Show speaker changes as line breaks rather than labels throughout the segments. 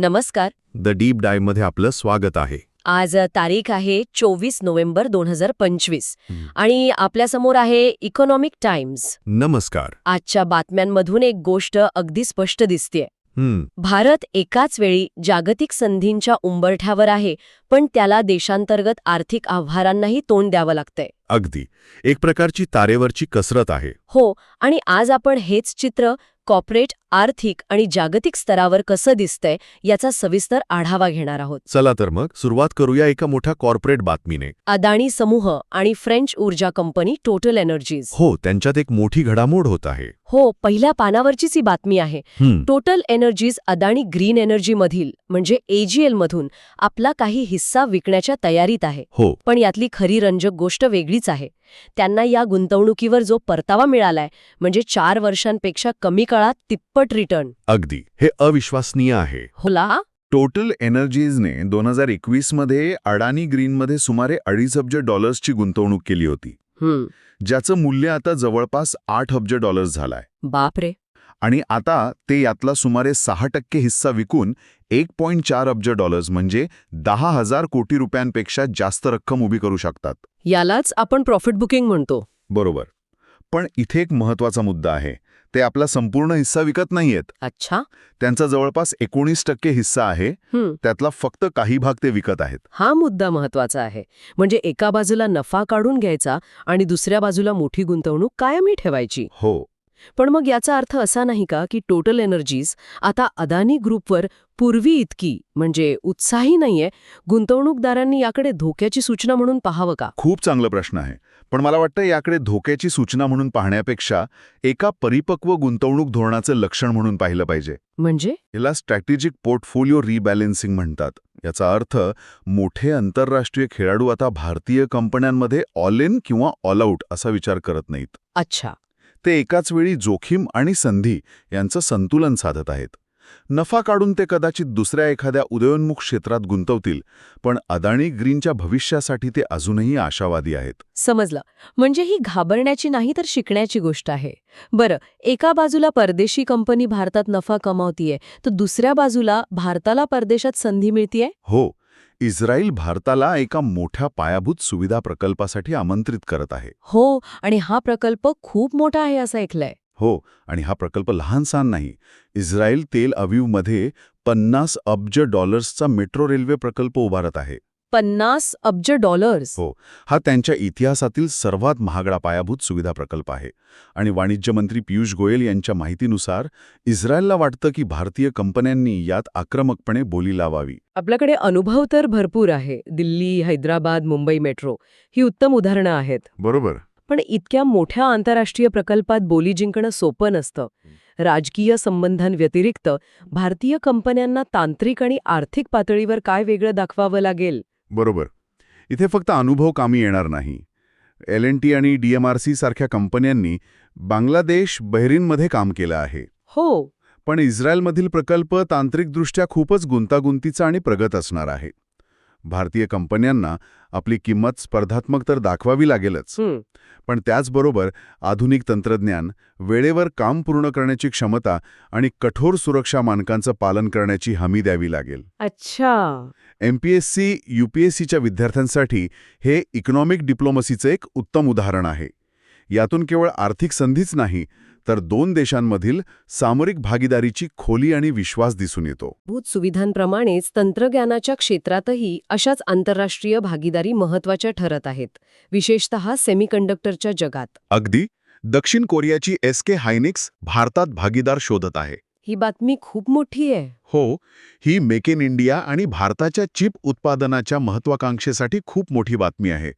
नमस्कार.
The deep डाईव्हमध्ये आपलं स्वागत आहे.
आज तारीख आहे चोवीस नोव्हेंबर दोन हजार पंचवीस. आणि आपल्यासमोर आहे इकॉनॉमिक टाइम्स.
नमस्कार.
आजच्या बातम्यांमधून एक गोष्ट अगदी स्पष्ट दिसतेय.
हम्म.
भारत एकाच वेळी जागतिक संधींच्या उंबरठ्यावर आहे पण त्याला देशांतर्गत आर्थिक आव्हानांनाही तोंड द्यावं लागतंय.
अगदी. एक प्रकारची तारेवरची कसरत आहे.
हो आणि आज आपण हेच चित्र कॉर्पोरेट आर्थिक आणि जागतिक स्तरावर कसं दिसतंय याचा सविस्तर आढावा घेणार आहोत.
चला तर मग सुरुवात करूया एका मोठ्या कॉर्पोरेट बातमीने.
अदानी समूह आणि फ्रेंच ऊर्जा कंपनी टोटल एनर्जीज.
हो त्यांच्यात एक मोठी घडामोड होत आहे.
हो पहिल्या पानावरचीच ही बातमी आहे. Total Energies Adani Green Energy मधील म्हणजे एजीएल मधून आपला काही हिस्सा विकण्याच्या तयारीत आहे.
हो.
पण यातली खरी रंजक गोष्ट वेगळीच आहे. त्यांना या गुंतवणुकीवर जो परतावा मिळालाय म्हणजे चार वर्षांपेक्षा कमी काळात तिप्पट रिटर्न
अगदी. हे अविश्वसनीय आहे.
होला
टोटल एनर्जीजने दोन हजार एकवीसमध्ये अडानी ग्रीनमध्ये सुमारे अडीच अब्ज डॉलर्सची गुंतवणूक केली होती. ज्याचं मूल्य आता जवळपास आठ अब्ज डॉलर्स झालंय.
बापरे.
आणि आता ते यातला सुमारे सहा टक्के हिस्सा विकून एक पॉईंट चार अब्ज डॉलर्स म्हणजे दहा हजार कोटी रुपयांपेक्षा जास्त रक्कम उभी करू शकतात.
यालाच आपण प्रॉफिट बुकिंग म्हणतो.
बरोबर. पण इथे एक महत्त्वाचा मुद्दा आहे. ते आपला संपूर्ण हिस्सा विकत नाहीयेत.
अच्छा.
त्यांचा जवळपास एकोणीस टक्के हिस्सा आहे. त्यातला फक्त काही भाग ते विकत आहेत.
हा मुद्दा महत्त्वाचा आहे. म्हणजे एका बाजूला नफा काढून घ्यायचा आणि दुसऱ्या बाजूला मोठी गुंतवणूक कायमी ठेवायची.
हो.
पण मग याचा अर्थ असा नाही का की टोटल एनर्जीज आता अदानी ग्रुपवर पूर्वी इतकी म्हणजे उत्साही नाहीये गुंतवणूकदारांनी याकडे धोक्याची सूचना म्हणून पाहावं का?
खूप चांगला प्रश्न आहे. पण मला वाटतं याकडे धोक्याची सूचना म्हणून पाहण्यापेक्षा एका परिपक्व गुंतवणूक धोरणाचं लक्षण म्हणून पाहिलं पाहिजे.
म्हणजे?
याला स्ट्रॅटेजिक पोर्टफोलिओ रिबॅलेन्सिंग म्हणतात. याचा अर्थ मोठे आंतरराष्ट्रीय खेळाडू आता भारतीय कंपन्यांमध्ये ऑल इन किंवा ऑल आऊट असा विचार करत नाहीत.
अच्छा.
ते एकाच वेळी जोखीम आणि संधी यांचं संतुलन साधत आहेत. नफा काढून ते कदाचित दुसऱ्या एखाद्या उदयोन्मुख क्षेत्रात गुंतवतील पण अदानी ग्रीनच्या भविष्यासाठी ते अजूनही आशावादी आहेत.
समजलं. म्हणजे ही घाबरण्याची नाही तर शिकण्याची गोष्ट आहे. बरं एका बाजूला परदेशी कंपनी भारतात नफा कमावतीये तर दुसऱ्या बाजूला भारताला परदेशात संधी मिळतीये?
हो. इस्रायल भारताला एका मोठ्या पायाभूत सुविधा प्रकल्पासाठी आमंत्रित करत आहे.
हो आणि हा प्रकल्प खूप मोठा आहे असं ऐकलंय.
हो आणि हा प्रकल्प लहानसान नाही. इस्रायल तेल अवीवमध्ये पन्नास अब्ज डॉलर्सचा मेट्रो रेल्वे प्रकल्प उभारत आहे.
पन्नास अब्ज डॉलर्स.
हो हा त्यांच्या इतिहासातील सर्वात महागडा पायाभूत सुविधा प्रकल्प आहे. आणि वाणिज्य मंत्री पियुष गोयल यांच्या माहितीनुसार इस्रायलला वाटतं की भारतीय कंपन्यांनी यात आक्रमकपणे बोली लावावी.
आपल्याकडे अनुभव तर भरपूर आहे. दिल्ली हैदराबाद मुंबई मेट्रो ही उत्तम उदाहरणं आहेत.
बरोबर.
पण इतक्या मोठ्या आंतरराष्ट्रीय प्रकल्पात बोली जिंकणं सोपं नसतं. राजकीय संबंधांव्यतिरिक्त भारतीय कंपन्यांना तांत्रिक आणि आर्थिक पातळीवर काय वेगळं दाखवावं लागेल?
बरोबर. इथे फक्त अनुभव कामी येणार नाही. एल एन टी आणि डी एम आर सी सारख्या कंपन्यांनी बांगलादेश बहरीनमध्ये काम केलं आहे.
हो.
पण इस्रायलमधील प्रकल्प तांत्रिकदृष्ट्या खूपच गुंतागुंतीचा आणि प्रगत असणार आहे. भारतीय कंपन्यांना आपली किंमत स्पर्धात्मक तर दाखवावी लागेलच. पण त्याचबरोबर आधुनिक तंत्रज्ञान वेळेवर काम पूर्ण करण्याची क्षमता आणि कठोर सुरक्षा मानकांचं पालन करण्याची हमी द्यावी लागेल.
अच्छा.
एमपीएससी यूपीएससीच्या विद्यार्थ्यांसाठी हे इकॉनॉमिक डिप्लोमसीचं एक उत्तम उदाहरण आहे. यातून केवळ आर्थिक संधीच नाही तर दोन देशांमधील सामरिक भागीदारीची खोली आणि विश्वास दिसून येतो.
भूत सुविधांप्रमाणेच तंत्रज्ञानाच्या क्षेत्रातही अशाच आंतरराष्ट्रीय भागीदारी महत्त्वाच्या ठरत आहेत विशेषतः सेमीकंडक्टरच्या जगात.
अगदी. दक्षिण कोरियाची एस के हायनिक्स भारतात भागीदार शोधत आहे.
ही बातमी खूप मोठी आहे.
हो ही मेक इन इंडिया आणि भारताच्या चिप उत्पादनाच्या महत्वाकांक्षेसाठी खूप मोठी बातमी आहे.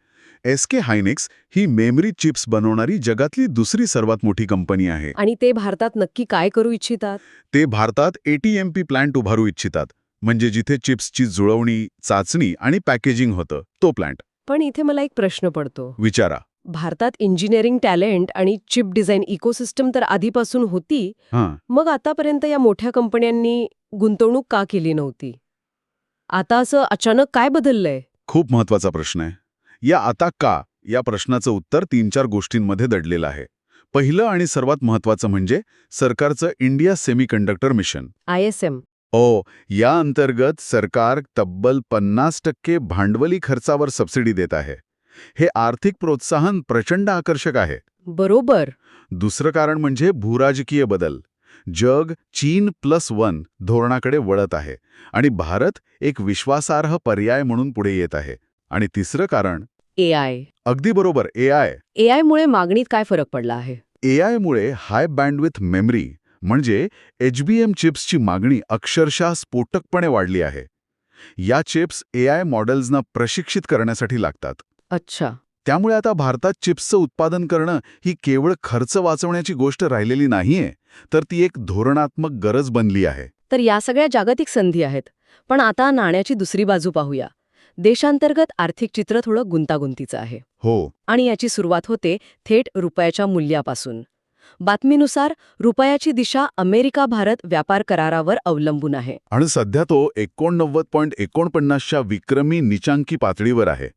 एस के हायनिक्स ही मेमरी चिप्स बनवणारी जगातली दुसरी सर्वात मोठी कंपनी आहे.
आणि ते भारतात नक्की काय करू इच्छितात?
ते भारतात एटीएमपी प्लांट उभारू इच्छितात. म्हणजे जिथे चिप्सची जुळवणी चाचणी आणि पॅकेजिंग होतं तो प्लांट
पण इथे मला एक प्रश्न पडतो.
विचारा.
भारतात इंजिनिअरिंग टॅलेंट आणि चिप डिझाईन इकोसिस्टम तर आधीपासून होती. मग आतापर्यंत या मोठ्या कंपन्यांनी गुंतवणूक का केली नव्हती? आता असं अचानक काय बदललंय?
खूप महत्त्वाचा प्रश्न आहे. या आता का या प्रश्नाचं उत्तर तीन चार गोष्टींमध्ये दडलेलं आहे. पहिलं आणि सर्वात महत्वाचं म्हणजे सरकारचं India semiconductor mission.
I S M.
ओ या अंतर्गत सरकार तब्बल पन्नास टक्के भांडवली खर्चावर सबसिडी देत आहे. हे आर्थिक प्रोत्साहन प्रचंड आकर्षक आहे.
बरोबर.
दुसरं कारण म्हणजे भूराजकीय बदल. जग चीन प्लस वन धोरणाकडे वळत आहे आणि भारत एक विश्वासार्ह पर्याय म्हणून पुढे येत आहे. आणि तिसरं कारण
ए आय
अगदी बरोबर ए आय
ए आयमुळे मागणीत काय फरक पडला आहे?
ए आयमुळे हाय बँडविथ मेमरी म्हणजे एच बी एम चिप्सची मागणी अक्षरशः स्फोटकपणे वाढली आहे. या चिप्स ए आय मॉडेल्सना प्रशिक्षित करण्यासाठी लागतात.
अच्छा.
त्यामुळे आता भारतात चिप्सचं उत्पादन करणं ही केवळ खर्च वाचवण्याची गोष्ट राहिलेली नाहीये तर ती एक धोरणात्मक गरज बनली आहे.
तर या सगळ्या जागतिक संधी आहेत पण आता नाण्याची दुसरी बाजू पाहूया. देशांतर्गत आर्थिक चित्र थोडं गुंतागुंतीचं आहे.
हो.
आणि याची सुरुवात होते थेट रुपयाच्या मूल्यापासून. बातमीनुसार रुपयाची दिशा अमेरिका भारत व्यापार करारावर अवलंबून आहे.
आणि सध्या तो एकोणनव्वद पॉईंट एकोणपन्नासच्या विक्रमी निचांकी पातळीवर आहे.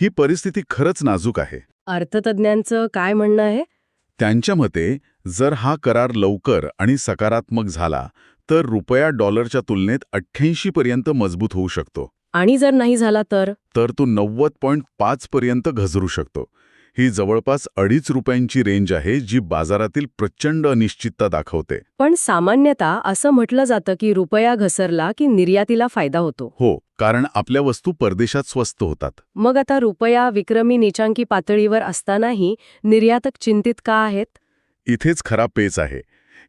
ही परिस्थिती खरंच नाजूक आहे.
अर्थतज्ञांचं काय म्हणणं आहे?
त्यांच्या मते जर हा करार लवकर आणि सकारात्मक झाला तर रुपया डॉलरच्या तुलनेत अठ्ठ्याऐंशी पर्यंत मजबूत होऊ शकतो.
आणि जर नाही झाला तर?
तर तो नव्वद पॉईंट पाच पर्यंत घसरू शकतो. ही जवळपास अडीच रुपयांची रेंज आहे जी बाजारातील प्रचंड अनिश्चितता दाखवते.
पण सामान्यतः असं म्हटलं जातं की रुपया घसरला की निर्यातीला फायदा होतो.
हो कारण आपल्या वस्तू परदेशात स्वस्त होतात.
मग आता रुपया विक्रमी निचांकी पातळीवर असतानाही निर्यातक चिंतित का आहेत?
इथेच खरा पेच आहे.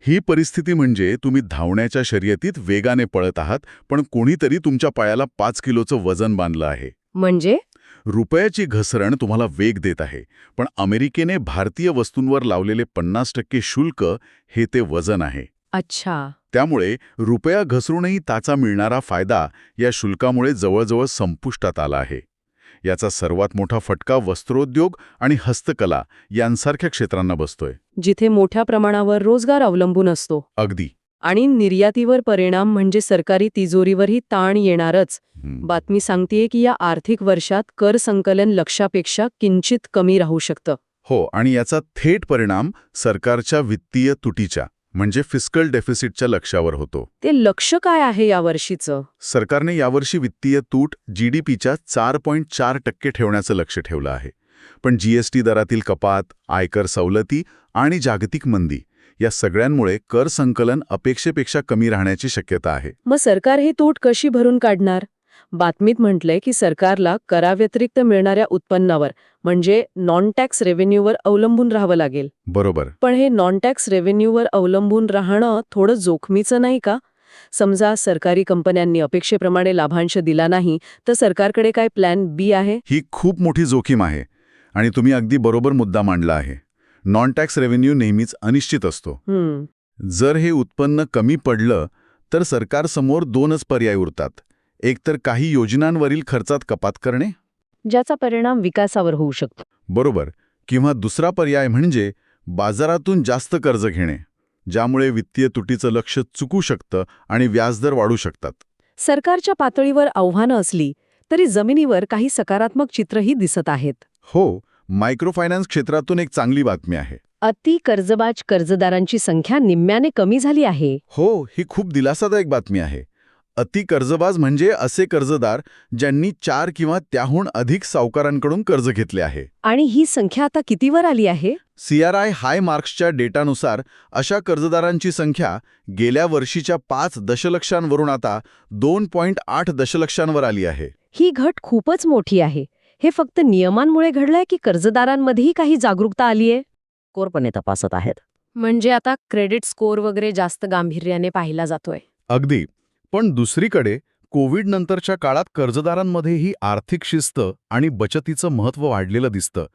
ही परिस्थिती म्हणजे तुम्ही धावण्याच्या शर्यतीत वेगाने पळत आहात पण कोणीतरी तुमच्या पायाला पाच किलोचं वजन बांधलं आहे.
म्हणजे?
रुपयाची घसरण तुम्हाला वेग देत आहे पण अमेरिकेने भारतीय वस्तूंवर लावलेले पन्नास टक्के शुल्क हे ते वजन आहे.
अच्छा.
त्यामुळे रुपया घसरूनही त्याचा मिळणारा फायदा या शुल्कामुळे जवळजवळ संपुष्टात आला आहे. याचा सर्वात मोठा फटका वस्त्रोद्योग आणि हस्तकला यांसारख्या क्षेत्रांना बसतोय.
जिथे मोठ्या प्रमाणावर रोजगार अवलंबून असतो.
अगदी.
आणि निर्यातीवर परिणाम म्हणजे सरकारी तिजोरीवरही ताण येणारच. बातमी सांगतेय की या आर्थिक वर्षात कर संकलन लक्षापेक्षा किंचित कमी राहू शकतं.
हो आणि याचा थेट परिणाम सरकारच्या वित्तीय तुटीच्या. म्हणजे फिस्कल डेफिसिटच्या लक्ष्यावर होतो.
ते लक्ष काय आहे या वर्षीचं?
सरकारने यावर्षी वित्तीय तूट जीडीपीच्या चार पॉईंट चार टक्के ठेवण्याचं लक्ष ठेवलं आहे. पण जीएसटी दरातील कपात आयकर सवलती आणि जागतिक मंदी या सगळ्यांमुळे कर संकलन अपेक्षेपेक्षा कमी राहण्याची शक्यता आहे.
मग सरकार ही तूट कशी भरून काढणार? बातमीत म्हटलंय की सरकारला कराव्यतिरिक्त मिळणाऱ्या उत्पन्नावर म्हणजे नॉन टॅक्स रेव्हेन्यूवर अवलंबून राहावं लागेल.
बरोबर.
पण हे नॉन टॅक्स रेव्हेन्यूवर अवलंबून राहणं थोडं जोखमीचं नाही का? समजा सरकारी कंपन्यांनी अपेक्षेप्रमाणे लाभांश दिला नाही तर सरकारकडे काय प्लॅन बी आहे?
ही खूप मोठी जोखीम आहे आणि तुम्ही अगदी बरोबर मुद्दा मांडला आहे. नॉन टॅक्स रेव्हेन्यू नेहमीच अनिश्चित असतो. जर हे उत्पन्न कमी पडलं तर सरकारसमोर दोनच पर्याय उरतात. एकतर काही योजनांवरील खर्चात कपात करणे?
ज्याचा परिणाम विकासावर होऊ शकतो.
बरोबर. किंवा दुसरा पर्याय म्हणजे बाजारातून जास्त कर्ज घेणे ज्यामुळे वित्तीय तुटीचं लक्ष चुकू शकतं आणि व्याजदर वाढू शकतात.
सरकारच्या पातळीवर आव्हानं असली तरी जमिनीवर काही सकारात्मक चित्रही दिसत आहेत.
हो मायक्रोफायनान्स क्षेत्रातून एक चांगली बातमी आहे.
अति कर्जबाज कर्जदारांची संख्या निम्म्याने कमी झाली आहे.
हो ही खूप दिलासादायक बातमी आहे. अति कर्जबाज म्हणजे असे कर्जदार ज्यांनी चार किंवा त्याहून अधिक सावकारांकडून कर्ज घेतले आहे.
आणि ही संख्या आता कितीवर आली आहे?
सीआरआय हाय मार्क्सच्या डेटानुसार अशा कर्जदारांची संख्या गेल्या वर्षीच्या पाच दशलक्षांवरून आता दोन पॉईंट आठ दशलक्षांवर आली आहे.
ही घट खूपच मोठी आहे. हे फक्त नियमांमुळे घडलंय की कर्जदारांमध्येही काही जागरूकता आलीये
कोरपणे तपासत आहेत.
म्हणजे आता क्रेडिट स्कोअर वगैरे जास्त गांभीर्याने पाहिला जातोय.
अगदी. पण दुसरीकडे कोविड नंतरच्या काळात कर्जदारांमध्येही आर्थिक शिस्त आणि बचतीचं महत्त्व वाढलेलं दिसतं.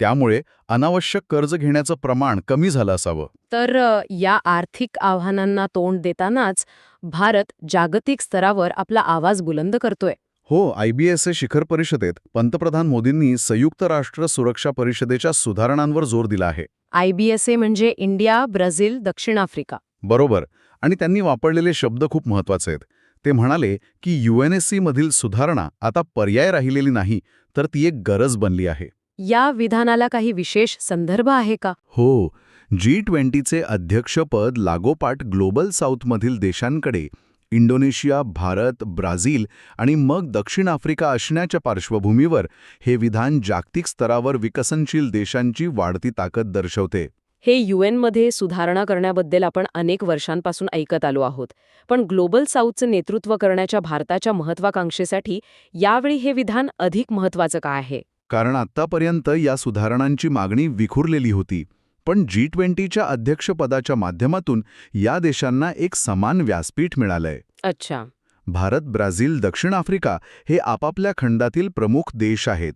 त्यामुळे अनावश्यक कर्ज घेण्याचं प्रमाण कमी झालं असावं.
तर या आर्थिक आव्हानांना तोंड देतानाच भारत जागतिक स्तरावर आपला आवाज बुलंद करतोय.
हो आयबीएसए शिखर परिषदेत पंतप्रधान मोदींनी संयुक्त राष्ट्र सुरक्षा परिषदेच्या सुधारणांवर जोर दिला आहे.
आयबीएसए म्हणजे इंडिया ब्राझील दक्षिण आफ्रिका.
बरोबर. आणि त्यांनी वापरलेले शब्द खूप महत्त्वाचे आहेत. ते म्हणाले की युएनएससी मधील सुधारणा आता पर्याय राहिलेली नाही तर ती एक गरज बनली आहे.
या विधानाला काही विशेष संदर्भ आहे का?
हो जी ट्वेंटीचे अध्यक्षपद लागोपाठ ग्लोबल साऊथमधील देशांकडे इंडोनेशिया भारत ब्राझील आणि मग दक्षिण आफ्रिका असण्याच्या पार्श्वभूमीवर हे विधान जागतिक स्तरावर विकसनशील देशांची वाढती ताकद दर्शवते.
हे मध्ये सुधारणा करण्याबद्दल आपण अनेक वर्षांपासून ऐकत आलो आहोत. पण ग्लोबल साऊथचं नेतृत्व करण्याच्या भारताच्या महत्वाकांक्षेसाठी यावेळी हे विधान अधिक महत्वाचं का आहे?
कारण आत्तापर्यंत या सुधारणांची मागणी विखुरलेली होती. पण जी ट्वेंटीच्या अध्यक्षपदाच्या माध्यमातून या देशांना एक समान व्यासपीठ मिळालंय.
अच्छा.
भारत ब्राझील दक्षिण आफ्रिका हे आपापल्या खंडातील प्रमुख देश आहेत.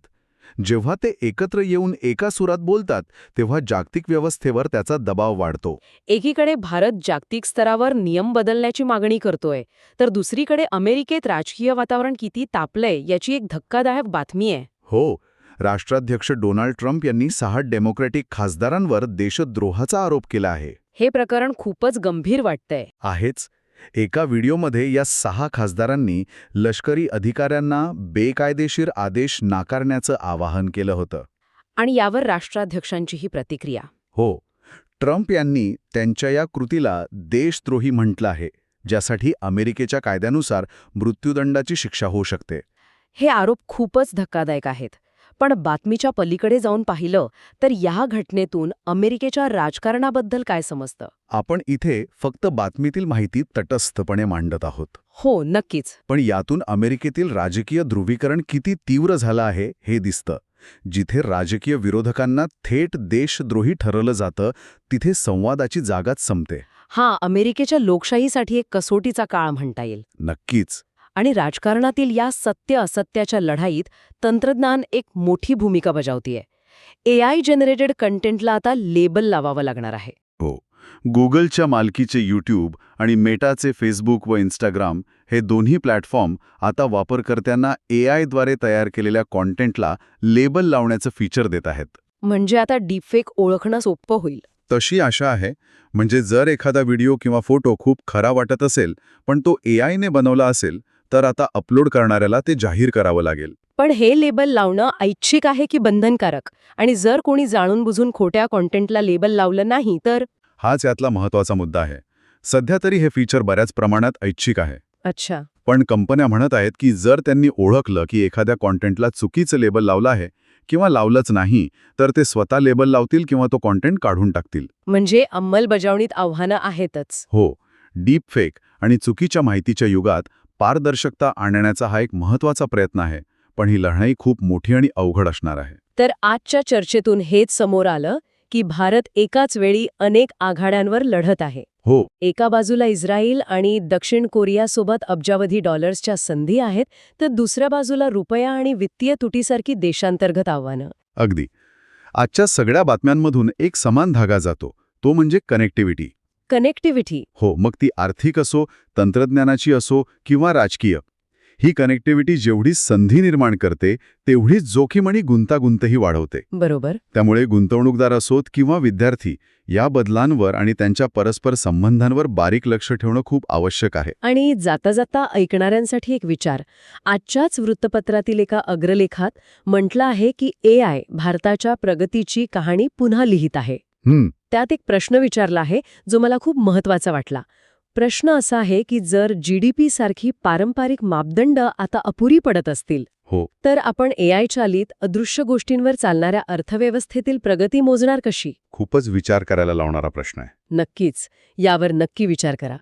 जेव्हा ते एकत्र येऊन एका सुरात बोलतात तेव्हा जागतिक व्यवस्थेवर त्याचा दबाव वाढतो.
एकीकडे भारत जागतिक स्तरावर नियम बदलण्याची मागणी करतोय तर दुसरीकडे अमेरिकेत राजकीय वातावरण किती तापलंय याची एक धक्कादायक बातमी आहे.
हो राष्ट्राध्यक्ष डोनाल्ड ट्रम्प यांनी सहा डेमोक्रॅटिक खासदारांवर देशद्रोहाचा आरोप केला आहे.
हे प्रकरण खूपच गंभीर वाटतंय.
आहेच. एका व्हिडिओमध्ये या सहा खासदारांनी लष्करी अधिकाऱ्यांना बेकायदेशीर आदेश नाकारण्याचं आवाहन केलं होतं.
आणि यावर राष्ट्राध्यक्षांचीही प्रतिक्रिया.
हो ट्रम्प यांनी त्यांच्या या कृतीला देशद्रोही म्हटलं आहे ज्यासाठी अमेरिकेच्या कायद्यानुसार मृत्यूदंडाची शिक्षा होऊ शकते.
हे आरोप खूपच धक्कादायक आहेत. पण बातमीच्या पलीकडे जाऊन पाहिलं तर या घटनेतून अमेरिकेच्या राजकारणाबद्दल काय समजतं?
आपण इथे फक्त बातमीतील माहिती तटस्थपणे मांडत आहोत.
हो नक्कीच.
पण यातून अमेरिकेतील राजकीय ध्रुवीकरण किती तीव्र झालं आहे हे दिसतं. जिथे राजकीय विरोधकांना थेट देशद्रोही ठरवलं जातं तिथे संवादाची जागाच संपते.
हा अमेरिकेच्या लोकशाहीसाठी एक कसोटीचा काळ म्हणता येईल.
नक्कीच.
आणि राजकारणातील या सत्य असत्याच्या लढाईत तंत्रज्ञान एक मोठी भूमिका बजावतीये. ए आय जनरेटेड कंटेंटला आता लेबल लावावं लागणार आहे.
गुगलच्या मालकीचे यूट्यूब आणि मेटाचे फेसबुक व इंस्टाग्राम हे दोन्ही प्लॅटफॉर्म आता वापरकर्त्यांना ए आयद्वारे तयार केलेल्या कॉन्टेंटला लेबल लावण्याचं फीचर देत आहेत.
म्हणजे आता डीपफेक ओळखणं सोपं होईल.
तशी आशा आहे. म्हणजे जर एखादा व्हिडिओ किंवा फोटो खूप खरा वाटत असेल पण तो ए आयने बनवला असेल तर आता अपलोड करणाऱ्याला ते जाहीर करावं लागेल.
पण हे लेबल लावणं ऐच्छिक आहे की बंधनकारक? आणि जर कोणी जाणून बुजून खोट्या कॉन्टेंटला लेबल लावलं नाही तर?
हाच यातला महत्त्वाचा मुद्दा आहे. सध्या तरी हे फीचर बऱ्याच प्रमाणात ऐच्छिक आहे.
अच्छा.
पण कंपन्या म्हणत आहेत की जर त्यांनी ओळखलं की एखाद्या कॉन्टेंटला चुकीचं लेबल लावलं आहे किंवा लावलंच नाही तर ते स्वतः लेबल लावतील किंवा तो कॉन्टेंट काढून टाकतील.
म्हणजे अंमलबजावणीत आव्हानं आहेतच.
हो. डीप फेक आणि चुकीच्या माहितीच्या युगात पारदर्शकता आणण्याचा हा एक महत्त्वाचा प्रयत्न आहे पण ही लढाई खूप मोठी आणि अवघड असणार आहे.
तर आजच्या चर्चेतून हेच समोर आलं की भारत एकाच वेळी अनेक आघाड्यांवर लढत आहे.
हो.
एका बाजूला इस्रायल आणि दक्षिण कोरियासोबत अब्जावधी डॉलर्सच्या संधी आहेत तर दुसऱ्या बाजूला रुपया आणि वित्तीय तुटीसारखी देशांतर्गत आव्हानं.
अगदी. आजच्या सगळ्या बातम्यांमधून एक समान धागा जातो तो म्हणजे कनेक्टिव्हिटी.
कनेक्टिव्हिटी
हो मग ती आर्थिक असो तंत्रज्ञानाची असो किंवा राजकीय. ही कनेक्टिव्हिटी जेवढी संधी निर्माण करते तेवढीच जोखीम आणि गुंतागुंतही वाढवते.
बरोबर.
त्यामुळे गुंतवणूकदार असोत किंवा विद्यार्थी या बदलांवर आणि त्यांच्या परस्पर संबंधांवर बारीक लक्ष ठेवणं खूप आवश्यक आहे.
आणि जाता जाता ऐकणाऱ्यांसाठी एक विचार. आजच्याच वृत्तपत्रातील एका अग्रलेखात म्हटलं आहे की ए आय भारताच्या प्रगतीची कहाणी पुन्हा लिहित आहे. त्यात एक प्रश्न विचारला आहे जो मला खूप महत्त्वाचा वाटला. प्रश्न असा आहे की जर जीडीपी सारखी पारंपरिक मापदंड आता अपुरी पडत असतील
हो.
तर आपण ए आय चालित अदृश्य गोष्टींवर चालणाऱ्या अर्थव्यवस्थेतील प्रगती मोजणार कशी?
खूपच विचार करायला लावणारा प्रश्न आहे.
नक्कीच. यावर नक्की विचार करा.